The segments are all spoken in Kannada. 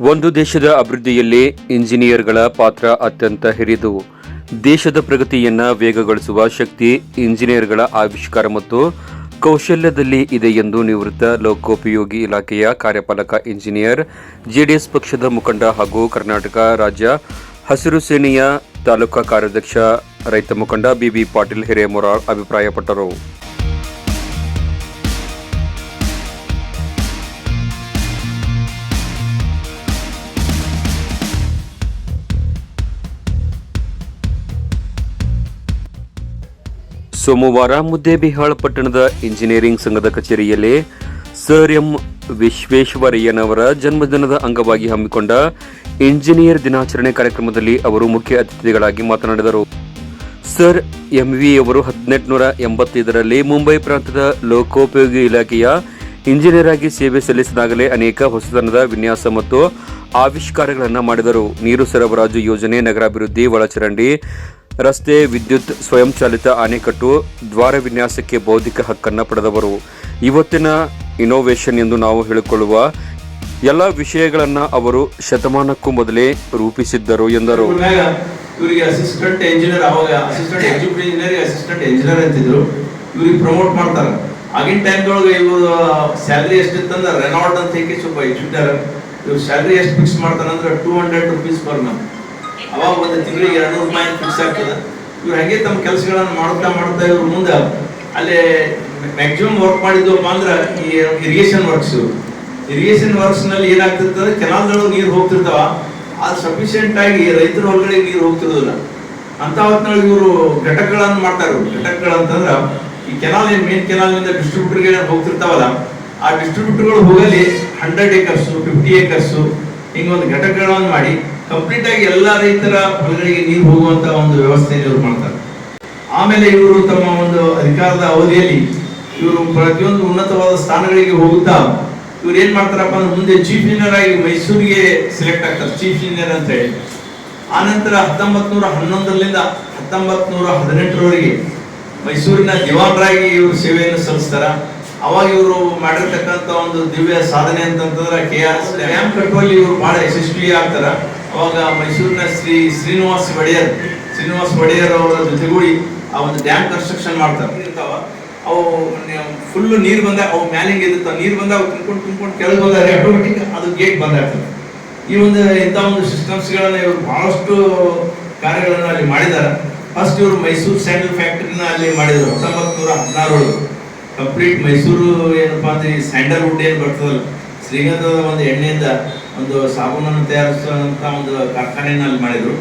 ಒಂದು ದೇಶದ ಅಭಿವೃದ್ಧಿಯಲ್ಲಿ ಇಂಜಿನಿಯರ್ಗಳ ಪಾತ್ರ ಅತ್ಯಂತ ಹಿರಿದು. ದೇಶದ ಪ್ರಗತಿಯನ್ನ ವೇಗಗೊಳಿಸುವ ಶಕ್ತಿ ಇಂಜಿನಿಯರ್ಗಳ ಆವಿಷ್ಕಾರ ಮತ್ತು ಕೌಶಲ್ಯದಲ್ಲಿ ಇದೆ ಎಂದು ನಿವೃತ್ತ ಲೋಕೋಪಯೋಗಿ ಇಲಾಖೆಯ ಕಾರ್ಯಪಾಲಕ ಇಂಜಿನಿಯರ್ ಜೆಡಿಎಸ್ ಪಕ್ಷದ ಮುಖಂಡ ಹಾಗೂ ಕರ್ನಾಟಕ ರಾಜ್ಯ ಹಸಿರು ಸೇನೆಯ ತಾಲೂಕಾ ಕಾರ್ಯಾಧ್ಯಕ್ಷ ರೈತ ಮುಖಂಡ ಬಿಬಿ ಪಾಟೀಲ್ ಹಿರೇಮೊರಾಳ್ ಅಭಿಪ್ರಾಯಪಟ್ಟರು. ಸೋಮವಾರ ಮುದ್ದೇಬಿಹಾಳ್ ಪಟ್ಟಣದ ಇಂಜಿನಿಯರಿಂಗ್ ಸಂಘದ ಕಚೇರಿಯಲ್ಲಿ ಸರ್ ಎಂ ವಿಶ್ವೇಶ್ವರಯ್ಯನವರ ಜನ್ಮದಿನದ ಅಂಗವಾಗಿ ಹಮ್ಮಿಕೊಂಡ ಇಂಜಿನಿಯರ್ ದಿನಾಚರಣೆ ಕಾರ್ಯಕ್ರಮದಲ್ಲಿ ಅವರು ಮುಖ್ಯ ಅತಿಥಿಗಳಾಗಿ ಮಾತನಾಡಿದರು. ಸರ್ ಎಂವಿ ಅವರು ಹದಿನೆಂಟುನೂರ ಎಂಬತ್ತೈದರಲ್ಲಿ ಮುಂಬೈ ಪ್ರಾಂತದ ಲೋಕೋಪಯೋಗಿ ಇಲಾಖೆಯ ಇಂಜಿನಿಯರ್ ಆಗಿ ಸೇವೆ ಸಲ್ಲಿಸಿದಾಗಲೇ ಅನೇಕ ಹೊಸತನದ ವಿನ್ಯಾಸ ಮತ್ತು ಆವಿಷ್ಕಾರಗಳನ್ನು ಮಾಡಿದರು. ನೀರು ಸರಬರಾಜು ಯೋಜನೆ, ನಗರಾಭಿವೃದ್ಧಿ, ಒಳಚರಂಡಿ ರಸ್ತೆ, ವಿದ್ಯುತ್, ಸ್ವಯಂಚಾಲಿತ ಅಣೆಕಟ್ಟು ದ್ವಾರ ವಿನ್ಯಾಸಕ್ಕೆ ಬೌದ್ಧಿಕ ಹಕ್ಕನ್ನು ಪಡೆದವರು. ಇವತ್ತಿನ ಇನೋವೇಷನ್ ಎಂದು ನಾವು ಹೇಳಿಕೊಳ್ಳುವ ಎಲ್ಲ ವಿಷಯಗಳನ್ನು ಅವರು ಶತಮಾನಕ್ಕೂ ಮೊದಲೇ ರೂಪಿಸಿದ್ದರು ಎಂದರು. ಇವರಿಗೆ ಅಸಿಸ್ಟೆಂಟ್ ಇಂಜಿನಿಯರ್ ಅವಾಗ assistant executive engineer assistant engineer ಅಂತಿದ್ರು. ಇವ್ರಿಗೆ ಪ್ರಮೋಟ್ ಮಾಡ್ತಾರೆ. ಆಗಿನ ಟೈಮ್ದೊಳಗೆ ಇವರು ಸ್ಯಾಲ್ರಿ ಅಂದ್ರೆ ರೆನಾಲ್ಡ್ ಅಂತ ಹೇಳಿ ಸ್ವಲ್ಪ ಇಟ್ಬಿಟ್ಟಾರ ಇವ್ರು ಸ್ಯಾಲ್ರಿ ಎಷ್ಟು ಫಿಕ್ಸ್ ಮಾಡ್ತಾರೆ ಅಂದ್ರೆ two hundred rupees per month ಅವಾಗ ಒಂದು ತಿಂಗಳಿಗೆ ಎರಡು ರೂಪಾಯಿ ಫಿಕ್ಸ್ ಆಗ್ತದೆ? ಇವ್ರು ಹಾಗೆ ತಮ್ಮ ಕೆಲಸಗಳನ್ನು ಮಾಡುತ್ತಾ ಮಾಡುತ್ತಾ ಇವ್ರ ಮುಂದೆ ಅಲ್ಲಿ. ಮ್ಯಾಕ್ಸಿಮಮ್ ವರ್ಕ್ ಮಾಡಿದ್ವಪ್ಪ ಅಂದ್ರೆ ಈ ಇರಿಗೇಷನ್ ವರ್ಕ್ಸ್ ಇರಿಗೇಷನ್ ವರ್ಕ್ಸ್ನಲ್ಲಿ ಏನಾಗ್ತಿರ್ತದೆ? ಕೆನಾಲ್ಗಳು ನೀರು ಹೋಗ್ತಿರ್ತಾವ. ಅದು ಸಫಿಶಿಯಂಟ್ ಆಗಿ ರೈತರ ಹೊಲಗಳಿಗೆ ನೀರು ಹೋಗ್ತಿರೋದಿಲ್ಲ. ಅಂತ ಹೊತ್ತಿನೊಳಗೆ ಇವರು ಘಟಕಗಳನ್ನು ಮಾಡ್ತಾರೆ. ಘಟಕಗಳಂತಂದ್ರ ಈ ಕೆನಾಲ್ ಏನ್ ಮೇನ್ನಿಂದ ಡಿಸ್ಟ್ರಿಬ್ಯೂಟರ್ಗೆ ಹೋಗ್ತಿರ್ತಾವಲ್ಲ, ಆ ಡಿಸ್ಟ್ರಿಬ್ಯೂಟರ್ಗಳು ಹೋಗಲಿ ಹಂಡ್ರೆಡ್ ಏಕರ್ಸ್ ಫಿಫ್ಟಿ ಏಕರ್ಸ್ ಹಿಂಗೊಂದು ಘಟಕಗಳನ್ನು ಮಾಡಿ ಕಂಪ್ಲೀಟ್ ಆಗಿ ಎಲ್ಲ ರೈತರ ಹೊಲಗಳಿಗೆ ನೀರು ಹೋಗುವಂತ ಒಂದು ವ್ಯವಸ್ಥೆಯನ್ನು ಇವರು ಮಾಡ್ತಾರೆ. ಆಮೇಲೆ ಇವರು ತಮ್ಮ ಒಂದು ಅಧಿಕಾರದ ಅವಧಿಯಲ್ಲಿ ಇವರು ಪ್ರತಿಯೊಂದು ಉನ್ನತವಾದ ಸ್ಥಾನಗಳಿಗೆ ಹೋಗುತ್ತಾ ಇವ್ರು ಏನ್ ಮಾಡ್ತಾರಪ್ಪ ಅಂದ್ರೆ ಮುಂದೆ ಚೀಫ್ ಇಂಜಿನಿಯರ್ ಆಗಿ ಮೈಸೂರಿಗೆ ಸೆಲೆಕ್ಟ್ ಆಗ್ತಾರೆ. ಚೀಫ್ ಇಂಜಿನಿಯರ್ ಅಂತ ಹೇಳಿ. ಆನಂತರ ಹತ್ತೊಂಬತ್ ನೂರ ಹನ್ನೊಂದರಿಂದ ಹತ್ತೊಂಬತ್ ನೂರ ಹದಿನೆಂಟರವರೆಗೆ ಮೈಸೂರಿನ ದಿವಾನರಾಗಿ ಇವರು ಸೇವೆಯನ್ನು ಸಲ್ಲಿಸ್ತಾರ. ಅವಾಗ ಇವರು ಮಾಡಿರ್ತಕ್ಕಂಥ ಒಂದು ದಿವ್ಯ ಸಾಧನೆ ಅಂತಂತಂದ್ರೆ ಕೆ ಆರ್ ಎಸ್ ಡ್ಯಾಮ್ ಕಟ್ಟುವಲ್ಲಿ ಇವರು ಬಹಳ ಯಶಸ್ವಿ ಆಗ್ತಾರ ಅವಾಗ ಮೈಸೂರಿನ ಶ್ರೀ ಶ್ರೀನಿವಾಸ್ ಒಡೆಯರ್ ಶ್ರೀನಿವಾಸ್ ಒಡೆಯರ್ ಅವರ ಜೊತೆಗೂಡಿ ಆ ಒಂದು ಡ್ಯಾಮ್ ಕನ್ಸ್ಟ್ರಕ್ಷನ್ ಮಾಡ್ತಾರೆ. ಇರ್ತಾವ. ಅವು ಫುಲ್ ನೀರು ಬಂದ, ಅವು ಮ್ಯಾಲಿಂಗ್ ಇರ್ತಾವ ನೀರು ಬಂದ, ಅವು ತುಂಬ್ಕೊಂಡು ತುಂಬ್ಕೊಂಡು ಕೆಳಗೆ ಬಂದಾಗ ಆಟೋಮೆಟಿಕ್ ಅದು ಗೇಟ್ ಬಂದಾಗ್ತದೆ ಈ ಒಂದು ಇಂಥ ಒಂದು ಸಿಸ್ಟಮ್ಸ್ ಗಳನ್ನ ಇವರು ಬಹಳಷ್ಟು ಕಾರ್ಯಗಳನ್ನು ಅಲ್ಲಿ ಮಾಡಿದ್ದಾರೆ. ಫಸ್ಟ್ ಇವರು ಮೈಸೂರು ಸ್ಯಾಂಡಲ್ ಫ್ಯಾಕ್ಟ್ರಿನ ಅಲ್ಲಿ ಮಾಡಿದ್ರು ಹತ್ತೊಂಬತ್ತು ನೂರ ಹದಿನಾರೊಳಗೆ. ಕಂಪ್ಲೀಟ್ ಮೈಸೂರು ಏನಪ್ಪಾ ಅಂದ್ರೆ ಸ್ಯಾಂಡಲ್ವುಡ್ ಏನು ಬರ್ತದಲ್ಲ, ಶ್ರೀಗಂಧದ ಒಂದು ಎಣ್ಣೆಯಿಂದ ಒಂದು ಸಾಬೂನನ್ನು ತಯಾರಿಸುವಂತ ಒಂದು ಕಾರ್ಖಾನೆಯನ್ನು ಅಲ್ಲಿ ಮಾಡಿದ್ರು.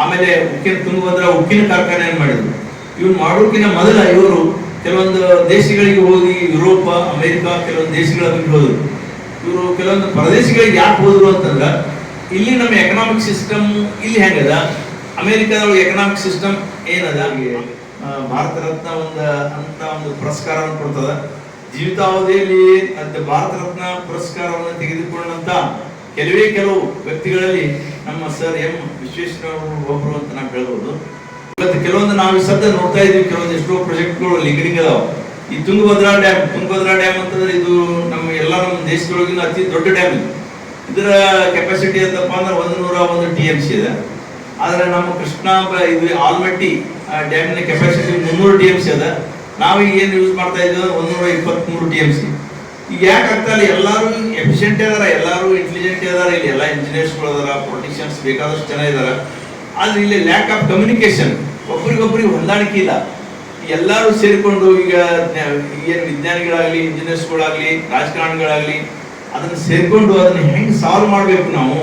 ಆಮೇಲೆ ಉಕ್ಕಿನ ತುಂಗಭದ್ರ ಉಕ್ಕಿನ ಕಾರ್ಖಾನೆಯನ್ನು ಮಾಡಿದ್ರು. ಇವ್ರು ಮಾಡೋಕ್ಕಿಂತ ಮೊದಲ ಇವರು ಕೆಲವೊಂದು ದೇಶಗಳಿಗೆ ಹೋಗಿ ಯುರೋಪ, ಅಮೆರಿಕ, ಕೆಲವೊಂದು ದೇಶಗಳ ಬಿಟ್ಟು ಹೋದ್ರು. ಇವರು ಕೆಲವೊಂದು ಪ್ರದೇಶಗಳಿಗೆ ಯಾಕೆ ಹೋದ್ರು ಅಂತಂದ್ರೆ, ಇಲ್ಲಿ ನಮ್ಮ ಎಕನಾಮಿಕ್ ಸಿಸ್ಟಮ್ ಇಲ್ಲಿ ಹೆಂಗದ? ಅಮೆರಿಕದೊಳಗೆ ಎಕನಾಮಿಕ್ ಸಿಸ್ಟಮ್ ಏನದ? ಭಾರತ ರತ್ನ ಒಂದು, ಅಂತ ಒಂದು ಪುರಸ್ಕಾರವನ್ನು ಕೊಡ್ತದ. ಜೀವಿತಾವಧಿಯಲ್ಲಿ ಭಾರತ ರತ್ನ ಪುರಸ್ಕಾರವನ್ನು ತೆಗೆದುಕೊಂಡಂತ ಕೆಲವೇ ಕೆಲವು ವ್ಯಕ್ತಿಗಳಲ್ಲಿ ನಮ್ಮ ಸರ್ ಎಂ ವಿಶ್ವೇಶ್ವರ ಒಬ್ಬರು ಅಂತ ನಾವು ಹೇಳ್ಬೋದು. ಇವತ್ತು ಕೆಲವೊಂದು ನಾವು ಸದ್ಯ ನೋಡ್ತಾ ಇದೀವಿ ಕೆಲವೊಂದು ಎಷ್ಟೋ ಪ್ರಾಜೆಕ್ಟ್ಗಳು ಲಿಂಗಿಂಗ್ ಅದಾವ ಈ ತುಂಗಭದ್ರಾ ಡ್ಯಾಮ್ ತುಂಗಭದ್ರಾ ಡ್ಯಾಮ್ ಅಂತಂದ್ರೆ ಇದು ನಮ್ಮ ಎಲ್ಲ ನಮ್ಮ ದೇಶದೊಳಗಿನ ಅತಿ ದೊಡ್ಡ ಡ್ಯಾಮ್ ಇದು. ಇದರ ಕೆಪಾಸಿಟಿ ಅಂತಪ್ಪ ಅಂದ್ರೆ ಒಂದು ನೂರ ಒಂದು ಟಿ ಎಂ ಸಿ ಇದೆ. ಆದ್ರೆ ನಮ್ಮ ಕೃಷ್ಣ ಇದು ಆಲ್ಮಟ್ಟಿ ಡ್ಯಾಮಿನ ಕೆಪಾಸಿಟಿ ಮುನ್ನೂರು ಟಿ ಎಂ ಸಿ ಅದ. ನಾವು ಏನು ಯೂಸ್ ಮಾಡ್ತಾ ಇದ್ದೀವಿ ಒಂದೂರ ಇಪ್ಪತ್ಮೂರು ಟಿ ಎಂ ಸಿ ಈಗ ಯಾಕೆ ಆಗ್ತಾ ಇಲ್ಲ ಎಲ್ಲರೂ ಎಫಿಷಿಯಂಟ್ ಇದಾರ, ಎಲ್ಲರೂ ಇಂಟೆಲಿಜೆಂಟ್ ಇದಾರ, ಇಲ್ಲಿ ಎಲ್ಲ ಇಂಜಿನಿಯರ್ಸ್ಗಳು ಅದಾರ ಪೊಲಿಟಿಷಿಯನ್ಸ್ ಬೇಕಾದಷ್ಟು ಜನ ಇದಾರ. ಆದ್ರೆ ಇಲ್ಲಿ ಲ್ಯಾಕ್ ಆಫ್ ಕಮ್ಯುನಿಕೇಶನ್ ಒಬ್ರಿಗೊಬ್ರಿಗೆ ಹೊಂದಾಣಿಕೆ ಇಲ್ಲ. ಎಲ್ಲರೂ ಸೇರಿಕೊಂಡು ಈಗ ಏನು ವಿಜ್ಞಾನಿಗಳಾಗ್ಲಿ ಇಂಜಿನಿಯರ್ಸ್ಗಳಾಗ್ಲಿ ರಾಜಕಾರಣಿಗಳಾಗ್ಲಿ, ಅದನ್ನ ಸೇರಿಕೊಂಡು ಅದನ್ನ ಹೆಂಗ್ ಸಾಲ್ವ್ ಮಾಡ್ಬೇಕು ನಾವು?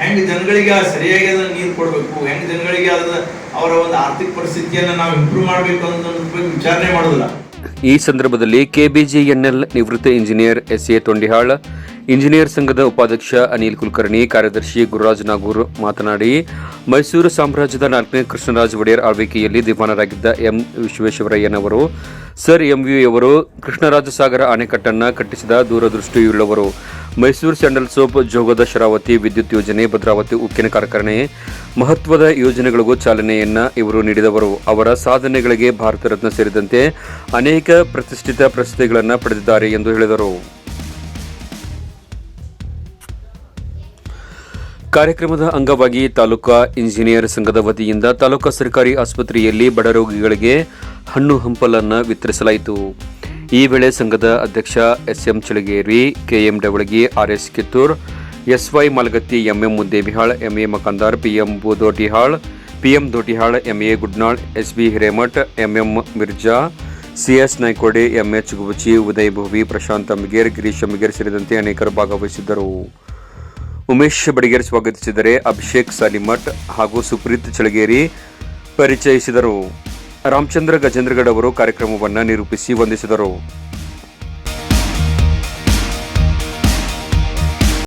ಹೆಂಗ್ ಜನಗಳಿಗೆ ಸರಿಯಾಗಿ ಅದನ್ನ ನೀರು ಕೊಡ್ಬೇಕು? ಹೆಂಗ್ ಜನಗಳಿಗೆ ಅದನ್ನ ಅವರ ಒಂದು ಆರ್ಥಿಕ ಪರಿಸ್ಥಿತಿಯನ್ನ ನಾವು ಇಂಪ್ರೂವ್ ಮಾಡ್ಬೇಕು ಅಂತ ವಿಚಾರಣೆ ಮಾಡೋದಿಲ್ಲ. ಈ ಸಂದರ್ಭದಲ್ಲಿ ಕೆಬಿಜಿಎನ್ಎಲ್ ನಿವೃತ್ತ engineer S A Tondihal engineer ಸಂಘದ ಉಪಾಧ್ಯಕ್ಷ ಅನಿಲ್ ಕುಲಕರ್ಣಿ, ಕಾರ್ಯದರ್ಶಿ ಗುರುರಾಜ್ ನಾಗೂರ್ ಮಾತನಾಡಿ, ಮೈಸೂರು ಸಾಮ್ರಾಜ್ಯದ ನಾಲ್ಕನೇ ಕೃಷ್ಣರಾಜ ಒಡೆಯರ್ ಆಳ್ವಿಕೆಯಲ್ಲಿ ದಿವಾನರಾಗಿದ್ದ ಎಂ. ವಿಶ್ವೇಶ್ವರಯ್ಯನವರು ಸರ್ ಎಂವಿ ಅವರು ಕೃಷ್ಣರಾಜ ಸಾಗರ ಅಣೆಕಟ್ಟನ್ನು ಕಟ್ಟಿಸಿದ ದೂರದೃಷ್ಟಿಯುಳ್ಳವರು. ಮೈಸೂರು ಸ್ಯಾಂಡಲ್ ಸೋಪ್ ಜೋಗದ ಶರಾವತಿ ವಿದ್ಯುತ್ ಯೋಜನೆ, ಭದ್ರಾವತಿ ಉಕ್ಕಿನ ಕಾರ್ಖಾನೆ, ಮಹತ್ವದ ಯೋಜನೆಗಳಿಗೂ ಚಾಲನೆಯನ್ನ ಇವರು ನೀಡಿದವರು. ಅವರ ಸಾಧನೆಗಳಿಗೆ ಭಾರತ ರತ್ನ ಸೇರಿದಂತೆ ಅನೇಕ ಪ್ರತಿಷ್ಠಿತ ಪ್ರಶಸ್ತಿಗಳನ್ನು ಪಡೆದಿದ್ದಾರೆ ಎಂದು ಹೇಳಿದರು. ಕಾರ್ಯಕ್ರಮದ ಅಂಗವಾಗಿ ತಾಲೂಕಾ ಇಂಜಿನಿಯರ್ ಸಂಘದ ವತಿಯಿಂದ ತಾಲೂಕಾ ಸರ್ಕಾರಿ ಆಸ್ಪತ್ರೆಯಲ್ಲಿ ಬಡ ರೋಗಿಗಳಿಗೆ ಹಣ್ಣು ಹಂಪಲನ್ನು ವಿತರಿಸಲಾಯಿತು. ಈ ವೇಳೆ ಸಂಘದ ಅಧ್ಯಕ್ಷ SM Chalageri KM Davalagi, RS Kittur, SY Malagatti, MM Muddebihal, MA Makandar, PM Boodotihal, PM Dotihal, MA Gudnal, SB Hiremath, MM Mirza, CS Naikode, MH Gubachi, Uday Bhovi, Prashant Amger Girish Amger ಸೇರಿದಂತೆ ಅನೇಕರು ಭಾಗವಹಿಸಿದ್ದರು. ಉಮೇಶ್ ಬಡಿಗೇರ್ ಸ್ವಾಗತಿಸಿದರೆ ಅಭಿಷೇಕ್ ಸಾಲಿಮಠ್ ಹಾಗೂ ಸುಪ್ರೀತ್ ಚಳಗೇರಿ ಪರಿಚಯಿಸಿದರು. ರಾಮಚಂದ್ರ ಗಜೇಂದ್ರಗಡ್ ಅವರು ಕಾರ್ಯಕ್ರಮವನ್ನು ನಿರೂಪಿಸಿ ವಂದಿಸಿದರು.